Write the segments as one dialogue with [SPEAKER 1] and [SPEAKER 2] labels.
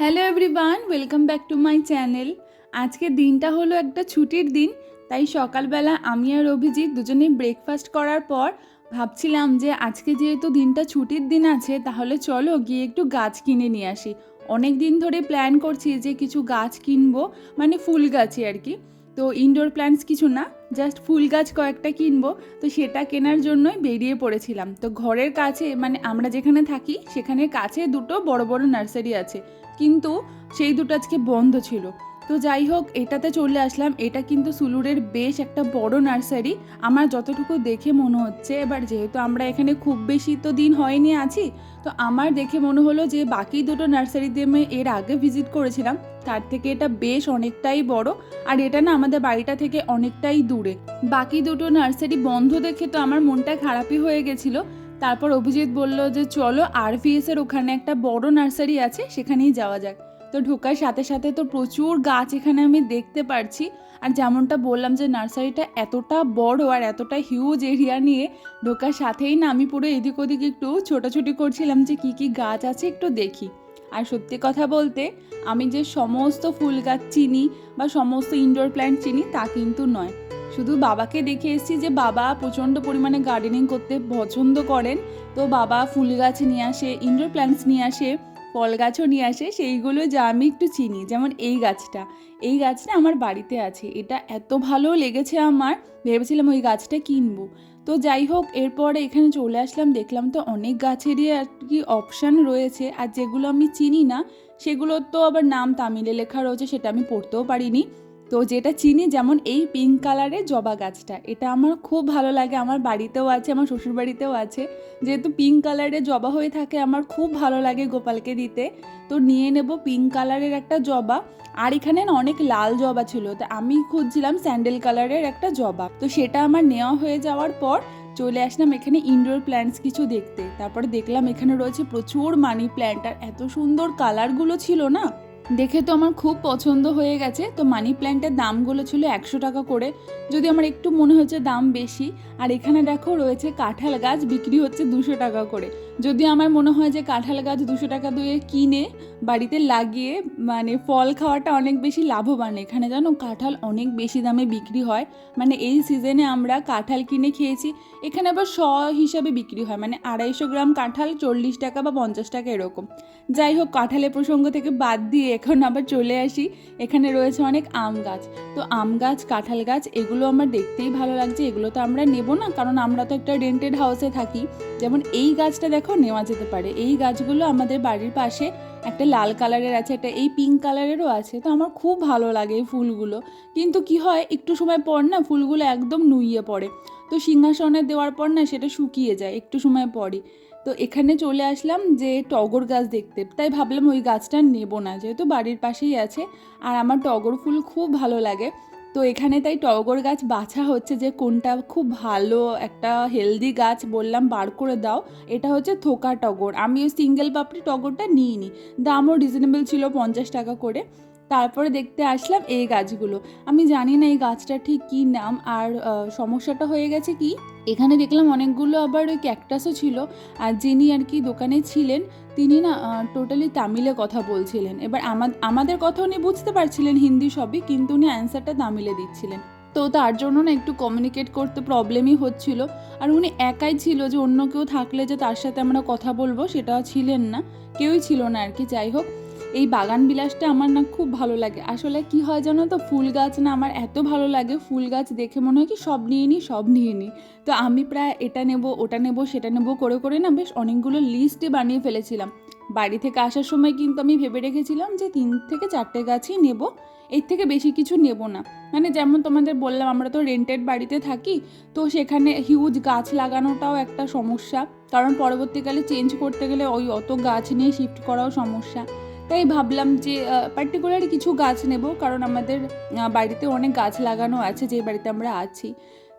[SPEAKER 1] Hello everyone welcome back to my channel আজকে দিনটা হলো একটা ছুটির দিন, তাই সকালবেলা আমি আর অভিজিৎ দুজনেই ব্রেকফাস্ট করার পর ভাবছিলাম যে আজকে যেহেতু দিনটা ছুটির দিন আছে, তাহলে চলো গিয়ে একটু গাছ কিনে নিয়ে আসি। অনেক দিন ধরে প্ল্যান করছি যে কিছু গাছ কিনবো মানে ফুল গাছই আর কি। তো ইনডোর প্ল্যান্টস কিছু না জাস্ট ফুল গাছ কয়েকটা কিনবো, তো সেটা কেনার জন্যই বেরিয়ে পড়েছিলাম। তো ঘরের কাছে মানে আমরা যেখানে থাকি, সেখানে কাছে দুটো বড় বড় নার্সারি আছে। কিন্তু সেই দুটো আজকে বন্ধ ছিল। তো যাই হোক, এটাতে চলে আসলাম। এটা কিন্তু সুলুরের বেশ একটা বড় নার্সারি। আমার যতটুকু দেখে মনে হচ্ছে, এবার যেহেতু আমরা এখানে খুব বেশি তো দিন হয়নি আছি, তো আমার দেখে মনে হলো যে বাকি দুটো নার্সারিতে আমি এর আগে ভিজিট করেছিলাম। তার থেকে এটা বেশ অনেকটাই বড়, আর এটা না আমাদের বাড়িটা থেকে অনেকটাই দূরে। বাকি দুটো নার্সারি বন্ধ দেখে তো আমার মনটা খারাপই হয়ে গেছিল। তারপর অভিজিৎ বলল যে, চলো আরভিএস এর ওখানে একটা বড় নার্সারি আছে, সেখানেই যাওয়া যাক। তো ঢোকার সাথে সাথে তো প্রচুর গাছ এখানে আমি দেখতে পারছি। আর যেমনটা বললাম যে নার্সারিটা এতটা বড় আর এতটা হিউজ এরিয়া নিয়ে ঢোকার সাথেই না আমি পুরো এদিক ওদিক একটু ছোটাছুটি করছিলাম যে কি কি গাছ আছে একটু দেখি। আর সত্যি কথা বলতে আমি যে সমস্ত ফুল গাছ চিনি বা সমস্ত ইনডোর প্ল্যান্ট চিনি তা কিন্তু নয়। শুধু বাবাকে দেখে এসেছি যে বাবা প্রচণ্ড পরিমাণে গার্ডেনিং করতে পছন্দ করেন। তো বাবা ফুল গাছ নিয়ে আসে ইনডোর প্ল্যান্টস নিয়ে আসে ফল গাছও নিয়ে আসে, সেইগুলো যা আমি একটু চিনি, যেমন এই গাছটা। এই গাছটা আমার বাড়িতে আছে। এটা এত ভালো লেগেছে আমার, ভেবেছিলাম ওই গাছটা কিনবো। তো যাই হোক, এরপরে এখানে চলে আসলাম, দেখলাম তো অনেক গাছেরই আর কি অপশান রয়েছে, আর যেগুলো আমি চিনি না, সেগুলোর তো আবার নাম তামিলে লেখা রয়েছে, সেটা আমি পড়তেও পারিনি। তো যেটা চিনি, যেমন এই পিঙ্ক কালারের জবা গাছটা। এটা আমার খুব ভালো লাগে। আমার বাড়িতেও আছে, আমার শ্বশুর বাড়িতেও আছে। যেহেতু পিঙ্ক কালারের জবা হয়ে থাকে, আমার খুব ভালো লাগে গোপালকে দিতে। তো নিয়ে নেব পিঙ্ক কালারের একটা জবা। আর এখানে না অনেক লাল জবা ছিল। তো আমি খুঁজছিলাম স্যান্ডেল কালারের একটা জবা। তো সেটা আমার নেওয়া হয়ে যাওয়ার পর চলে আসলাম এখানে ইনডোর প্ল্যান্টস কিছু দেখতে। তারপরে দেখলাম এখানে রয়েছে প্রচুর মানি প্ল্যান্ট আর এত সুন্দর কালারগুলো ছিল না? দেখে তো আমার খুব পছন্দ হয়ে গেছে। তো মানি প্ল্যান্টের দামগুলো ছিল একশো টাকা করে। যদি আমার একটু মনে হচ্ছে দাম বেশি, আর এখানে দেখো রয়েছে কাঁঠাল গাছ, বিক্রি হচ্ছে দুশো টাকা করে। যদি আমার মনে হয় যে কাঁঠাল গাছ দুশো টাকা দিয়ে কিনে বাড়িতে লাগিয়ে মানে ফল খাওয়াটা অনেক বেশি লাভবান। এখানে জানো কাঁঠাল অনেক বেশি দামে বিক্রি হয়। মানে এই সিজনে আমরা কাঁঠাল কিনে খেয়েছি। এখানে আবার শ হিসাবে বিক্রি হয়। মানে আড়াইশো গ্রাম কাঁঠাল চল্লিশ টাকা বা পঞ্চাশ টাকা এরকম। যাই হোক, কাঁঠালের প্রসঙ্গ থেকে বাদ দিয়ে এখন আবার চলে আসি। এখানে রয়েছে অনেক আম গাছ। তো আম গাছ, কাঁঠাল গাছ, এগুলো আমার দেখতেই ভালো লাগছে। এগুলো তো আমরা নেব না, কারণ আমরা তো একটা রেন্টেড হাউসে থাকি। যেমন এই গাছটা দেখো নেওয়া যেতে পারে। এই গাছগুলো আমাদের বাড়ির পাশে একটা লাল কালারের আছে, একটা এই পিঙ্ক কালারেরও আছে। তো আমার খুব ভালো লাগে এই ফুলগুলো। কিন্তু কি হয়, একটু সময় পর না ফুলগুলো একদম নুইয়ে পড়ে। তো সিংহাসনে দেওয়ার পর না সেটা শুকিয়ে যায়, একটু সময় পরই। তো এখানে চলে আসলাম যে টগর গাছ দেখতে। তাই ভাবলাম ওই গাছটা নেব না, যেহেতু বাড়ির পাশেই আছে। আর আমার টগর ফুল খুব ভালো লাগে। তো এখানে তাই টগর গাছ বাছা হচ্ছে যে কোনটা খুব ভালো একটা হেলদি গাছ বললাম, বার করে দাও। এটা হচ্ছে থোকা টগর। আমি ওই সিঙ্গেল পাপড়ি টগরটা নিইনি। দামও রিজনেবল ছিল পঞ্চাশ টাকা করে। তারপরে দেখতে আসলাম এই গাছগুলো। আমি জানি না এই গাছটা ঠিক কী নাম, আর সমস্যাটা হয়ে গেছে কি? এখানে দেখলাম অনেকগুলো আবার ওই ক্যাকটাসও ছিল, আর যিনি আর কি দোকানে ছিলেন, তিনি না টোটালি তামিলে কথা বলছিলেন। এবার আমা- আমাদের কথা উনি বুঝতে পারছিলেন হিন্দি সবই, কিন্তু উনি অ্যান্সারটা তামিলে দিচ্ছিলেন। তো তার জন্য না একটু কমিউনিকেট করতে প্রবলেমই হচ্ছিল। আর উনি একাই ছিল যে অন্য কেউ থাকলে যে তার সাথে আমরা কথা বলব, সেটা ছিলেন না। কেউই ছিল না আর কি, যাই হোক। এই বাগান বিলাসটা আমার না খুব ভালো লাগে। আসলে কি হয় জানো তো? ফুল গাছ না আমার এত ভালো লাগে, ফুল গাছ দেখে মনে হয় কি সব নিয়ে নিই সব নিয়ে নিই তো আমি প্রায় এটা নেব, ওটা নেব, সেটা নেব করে করে না বেশ অনেকগুলো লিস্টে বানিয়ে ফেলেছিলাম। বাড়ি থেকে আসার সময় কিন্তু আমি ভেবে রেখেছিলাম যে তিন থেকে চারটে গাছই নেব, এর থেকে বেশি কিছু নেব না। মানে যেমন তোমাদের বললাম, আমরা তো রেন্টেড বাড়িতে থাকি, তো সেখানে হিউজ গাছ লাগানোটাও একটা সমস্যা। কারণ পরবর্তীকালে চেঞ্জ করতে গেলে ওই অত গাছ নিয়ে শিফট করাও সমস্যা। তাই ভাবলাম যে পার্টিকুলার কিছু গাছ নেব, কারণ আমাদের বাড়িতে অনেক গাছ লাগানো আছে যে বাড়িতে আমরা আছি।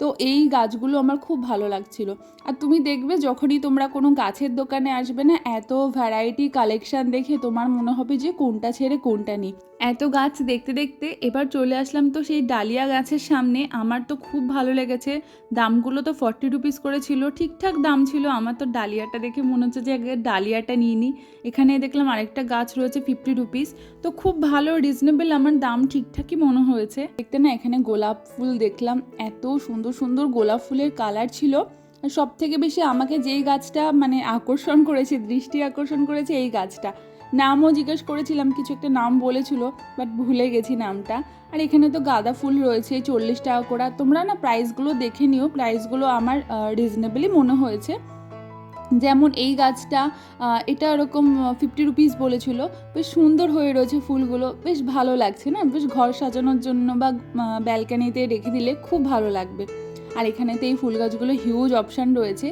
[SPEAKER 1] তো এই গাছগুলো আমার খুব ভালো লাগছিল। আর তুমি দেখবে যখনই তোমরা কোনো গাছের দোকানে আসবে না, এত ভ্যারাইটি কালেকশান দেখে তোমার মনে হবে যে কোনটা ছেড়ে কোনটা নিই। এত গাছ দেখতে দেখতে এবার চলে আসলাম তো সেই ডালিয়া গাছের সামনে। আমার তো খুব ভালো লেগেছে। দামগুলো তো ফর্টি রুপিস করে ছিল। ঠিকঠাক দাম ছিল। আমার তো ডালিয়াটা দেখে মনে হচ্ছে যে আগে ডালিয়াটা নিয়ে নিই এখানে দেখলাম আরেকটা গাছ রয়েছে ফিফটি রুপিস তো খুব ভালো রিজনেবল আমার দাম ঠিকঠাকই মনে হয়েছে। দেখতে না এখানে গোলাপ ফুল দেখলাম। এত সুন্দর সুন্দর গোলাপ ফুলের কালার ছিল। সব থেকে বেশি আমাকে যেই গাছটা মানে আকর্ষণ করেছে, দৃষ্টি আকর্ষণ করেছে এই গাছটা। নামও জিজ্ঞেস করেছিলাম, কিছু একটা নাম বলেছিল বাট ভুলে গেছি নামটা। আর এখানে তো গাঁদা ফুল রয়েছে, চল্লিশ টাকা করে। তোমরা না প্রাইসগুলো দেখে নিও প্রাইসগুলো আমার রিজনেবলই মনে হয়েছে। যেমন এই গাছটা এটা ওরকম ফিফটি রুপিস বলেছিল। বেশ সুন্দর হয়ে রয়েছে ফুলগুলো, বেশ ভালো লাগছে না? বেশ ঘর সাজানোর জন্য বা ব্যালকানিতে রেখে দিলে খুব ভালো লাগবে। আর এখানেতে এই ফুল গাছগুলো হিউজ অপশান রয়েছে।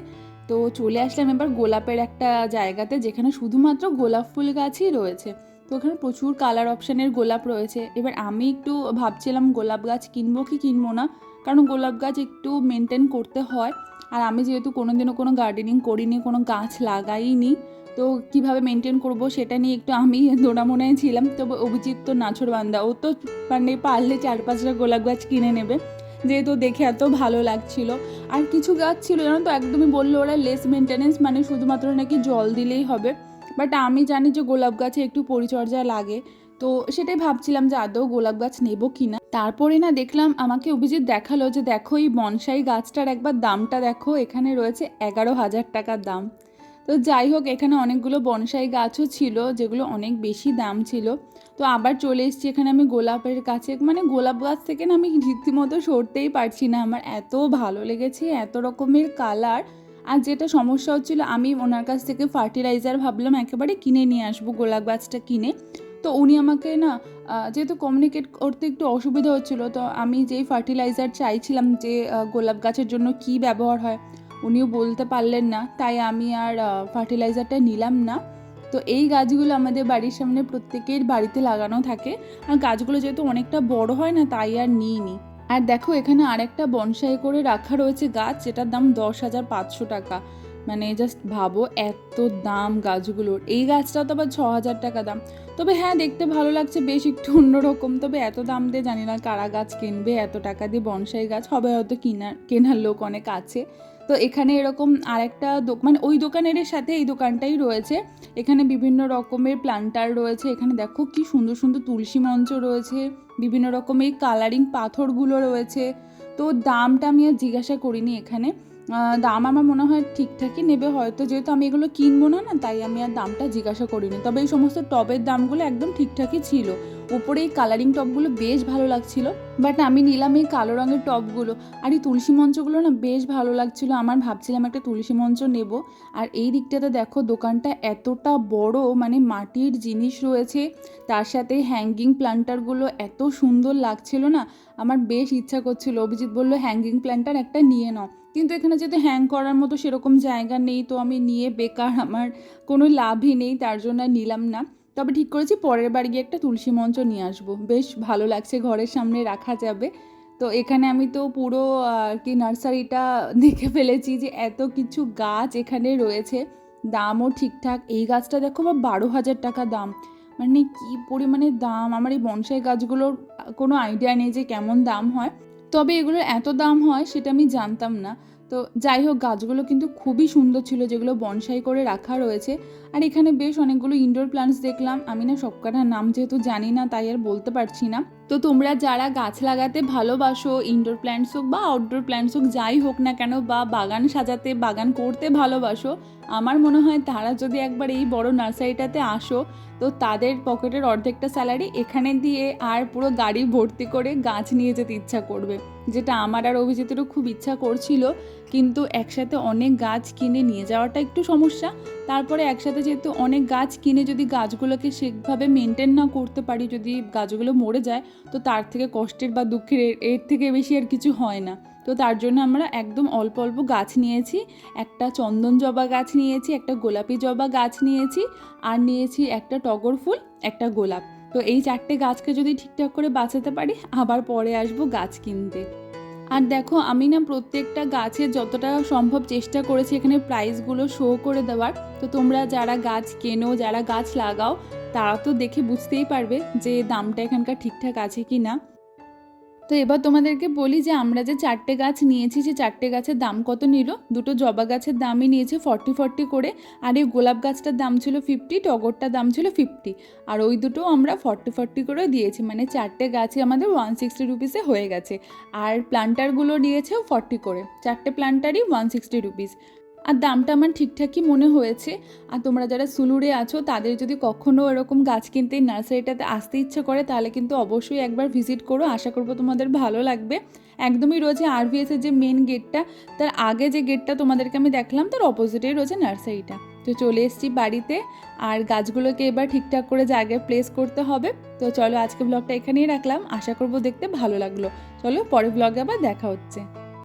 [SPEAKER 1] তো চলে আসলাম এবার গোলাপের একটা জায়গাতে, যেখানে শুধুমাত্র গোলাপ ফুল গাছই রয়েছে। তো ওখানে প্রচুর কালার অপশানের গোলাপ রয়েছে। এবার আমি একটু ভাবছিলাম গোলাপ গাছ কিনবো কি কিনবো না, কারণ গোলাপ গাছ একটু মেনটেন করতে হয়। আর আমি যেহেতু কোনোদিনও কোনো গার্ডেনিং করিনি, কোনো গাছ লাগাইনি, তো কীভাবে মেনটেন করব সেটা নিয়ে একটু আমি দোড়ামোনায় ছিলাম। তবে অভিজিৎ তো নাছর বান্দা ও তো মানে পারলে চার পাঁচটা গোলাপ গাছ কিনে নেবে। যেহেতু দেখে এত ভালো লাগছিল। আর কিছু গাছ ছিল, জানো তো, একদমই বলল ওরা লেস মেনটেনেন্স মানে শুধুমাত্র নাকি জল দিলেই হবে। বাট আমি জানি যে গোলাপ গাছে একটু পরিচর্যা লাগে, তো সেটাই ভাবছিলাম যে আদৌ গোলাপ গাছ নেব কি না তারপরে না দেখলাম আমাকে অভিজিৎ দেখাল যে দেখো এই বনসাই গাছটার একবার দামটা দেখো, এখানে রয়েছে এগারো হাজার টাকার দাম। তো যাই হোক, এখানে অনেকগুলো বনসাই গাছও ছিল, যেগুলো অনেক বেশি দাম ছিল। তো আবার চলে এসেছি এখানে আমি গোলাপের কাছে। মানে গোলাপ গাছ থেকে না আমি রীতিমতো সরতেই পারছি না। আমার এত ভালো লেগেছে, এত রকমের কালার। আর যেটা সমস্যা হচ্ছিল, আমি ওনার কাছ থেকে ফার্টিলাইজার ভাবলাম, একেবারে কিনে নিয়ে আসব গোলাপ গাছটা কিনে। তো উনি আমাকে না যেহেতু কমিউনিকেট করতে একটু অসুবিধা হচ্ছিল, তো আমি যেই ফার্টিলাইজার চাইছিলাম যে গোলাপ গাছের জন্য কি ব্যবহার হয় উনিও বলতে পারলেন না, তাই আমি আর ফার্টিলাইজারটা নিলাম না। তো এই গাছগুলো আমাদের বাড়ির সামনে প্রত্যেকের বাড়িতে লাগানো থাকে। আর গাছগুলো যেহেতু অনেকটা বড় হয় না, তাই আর নিইনি। আর দেখো, এখানে আরেকটা বনসাই করে রাখা রয়েছে গাছ, যেটার দাম দশ হাজার পাঁচশো টাকা। মানে জাস্ট ভাবো এত দাম গাছগুলোর। এই গাছটা তো আবার ছ হাজার টাকা দাম। তবে হ্যাঁ দেখতে ভালো লাগছে, বেশ একটু অন্যরকম। তবে এত দাম দিয়ে জানি না কারা গাছ কিনবে, এত টাকা দিয়ে বনসাই গাছ। হবে হয়তো কিনার কেনার লোক অনেক আছে। তো এখানে এরকম আরেকটা একটা মানে ওই দোকানের সাথে এই দোকানটাই রয়েছে। এখানে বিভিন্ন রকমের প্লান্টার রয়েছে। এখানে দেখো কি সুন্দর সুন্দর তুলসী মঞ্চ রয়েছে। বিভিন্ন রকমের কালারিং পাথরগুলো রয়েছে। তো দামটা আমি আর জিজ্ঞাসা করিনি এখানে। দাম আমার মনে হয় ঠিকঠাকই নেবে হয়তো, যেহেতু আমি এগুলো কিনবো না না, তাই আমি আর দামটা জিজ্ঞাসা করিনি। তবে এই সমস্ত টবের দামগুলো একদম ঠিকঠাকই ছিল। উপরে এই কালারিং টবগুলো বেশ ভালো লাগছিল বাট আমি নিলাম এই কালো রঙের টবগুলো। আর এই তুলসী মঞ্চগুলো না বেশ ভালো লাগছিল, আমার ভাবছিলাম একটা তুলসী মঞ্চ নেব। আর এই দিকটাতে দেখো দোকানটা এতটা বড় মানে মাটির জিনিস রয়েছে, তার সাথে হ্যাঙ্গিং প্ল্যান্টারগুলো এত সুন্দর লাগছিল না, আমার বেশ ইচ্ছা করছিল। অভিজিৎ বলল হ্যাঙ্গিং প্ল্যান্টার একটা নিয়ে নাও। কিন্তু এখানে যেহেতু হ্যাং করার মতো সেরকম জায়গা নেই, তো আমি নিয়ে বেকার আমার কোনো লাভই নেই, তার জন্য নিলাম না। তবে ঠিক করেছি, পরের বার গিয়ে একটা তুলসী মঞ্চ নিয়ে আসব। বেশ ভালো লাগছে, ঘরের সামনে রাখা যাবে। তো এখানে আমি তো পুরো আর কি নার্সারিটা দেখে ফেলেছি যে এত কিছু গাছ এখানে রয়েছে। দামও ঠিকঠাক। এই গাছটা দেখো বা বারো হাজার টাকা দাম। মানে কি পরিমাণে দাম? আমার এই বনসাই গাছগুলোর কোনো আইডিয়া নেই যে কেমন দাম হয়। তবে এগুলোর এত দাম হয় সেটা আমি জানতাম না। তো যাই হোক, গাছগুলো কিন্তু খুবই সুন্দর ছিল, যেগুলো বনসাই করে রাখা রয়েছে। আর এখানে বেশ অনেকগুলো ইনডোর প্লান্টস দেখলাম। আমি না সবকটার নাম যেহেতু জানি না, তাই আর বলতে পারছি না। তো তোমরা যারা গাছ লাগাতে ভালোবাসো ইনডোর প্ল্যান্টস হোক বা আউটডোর প্ল্যান্টস হোক, যাই হোক না কেন, বা বাগান সাজাতে, বাগান করতে ভালোবাসো, আমার মনে হয় তারা যদি একবার এই বড় নার্সারিটাতে আসো, তো তাদের পকেটের অর্ধেকটা স্যালারি এখানে দিয়ে আর পুরো গাড়ি ভর্তি করে গাছ নিয়ে যেতে ইচ্ছা করবে। যেটা আমার আর অভিজিতেরও খুব ইচ্ছা করছিল, কিন্তু একসাথে অনেক গাছ কিনে নিয়ে যাওয়াটা একটু সমস্যা। তারপরে একসাথে যেহেতু অনেক গাছ কিনে যদি গাছগুলোকে সেভাবে মেনটেন না করতে পারি, যদি গাছগুলো মরে যায়, তো তার থেকে কষ্টের বা দুঃখের এর- থেকে বেশি আর কিছু হয় না। তো তার জন্য আমরা একদম অল্প অল্প গাছ নিয়েছি, একটা চন্দন জবা গাছ নিয়েছি, একটা গোলাপি জবা গাছ নিয়েছি, আর নিয়েছি একটা টগর ফুল, একটা গোলাপ। তো এই চারটে গাছকে যদি ঠিকঠাক করে বাঁচাতে পারি, আবার পরে আসব গাছ কিনতে। আর দেখো, আমি না প্রত্যেকটা গাছের যতটা সম্ভব চেষ্টা করেছি এখানে প্রাইসগুলো শো করে দেওয়ার। তো তোমরা যারা গাছ কেনো, যারা গাছ লাগাও, তারা তো দেখে বুঝতেই পারবে যে দামটা এখানকার ঠিকঠাক আছে কি না তো এবার তোমাদেরকে বলি যে আমরা যে চারটে গাছ নিয়েছি, সে চারটে গাছের দাম কত নিল? দুটো জবা গাছের দামই নিয়েছে ফর্টি ফর্টি করে। আর এই গোলাপ গাছটার দাম ছিল ফিফটি টগরটার দাম ছিল ফিফটি আর ওই দুটো আমরা ফর্টি ফর্টি করে দিয়েছি। মানে চারটে গাছে আমাদের ওয়ান সিক্সটি রুপিসে হয়ে গেছে। আর প্লান্টারগুলো নিয়েছেও ফর্টি করে। চারটে প্লান্টারই ওয়ান সিক্সটি রুপিস আর দামটা আমার ঠিকঠাকই মনে হয়েছে। আর তোমরা যারা সুলুরে আছো, তাদের যদি কখনও এরকম গাছ কিনতে নার্সারিটাতে আসতে ইচ্ছে করে, তাহলে কিন্তু অবশ্যই একবার ভিজিট করো। আশা করব তোমাদের ভালো লাগবে। একদমই রয়েছে আরভিএসের যে মেন গেটটা তার আগে যে গেটটা তোমাদেরকে আমি দেখলাম, তার অপোজিটেই রয়েছে নার্সারিটা। তো চলে এসেছি বাড়িতে, আর গাছগুলোকে এবার ঠিকঠাক করে জায়গায় প্লেস করতে হবে। তো চলো আজকে ব্লগটা এখানেই রাখলাম। আশা করব দেখতে ভালো লাগল। চলো পরের ব্লগে আবার দেখা হচ্ছে।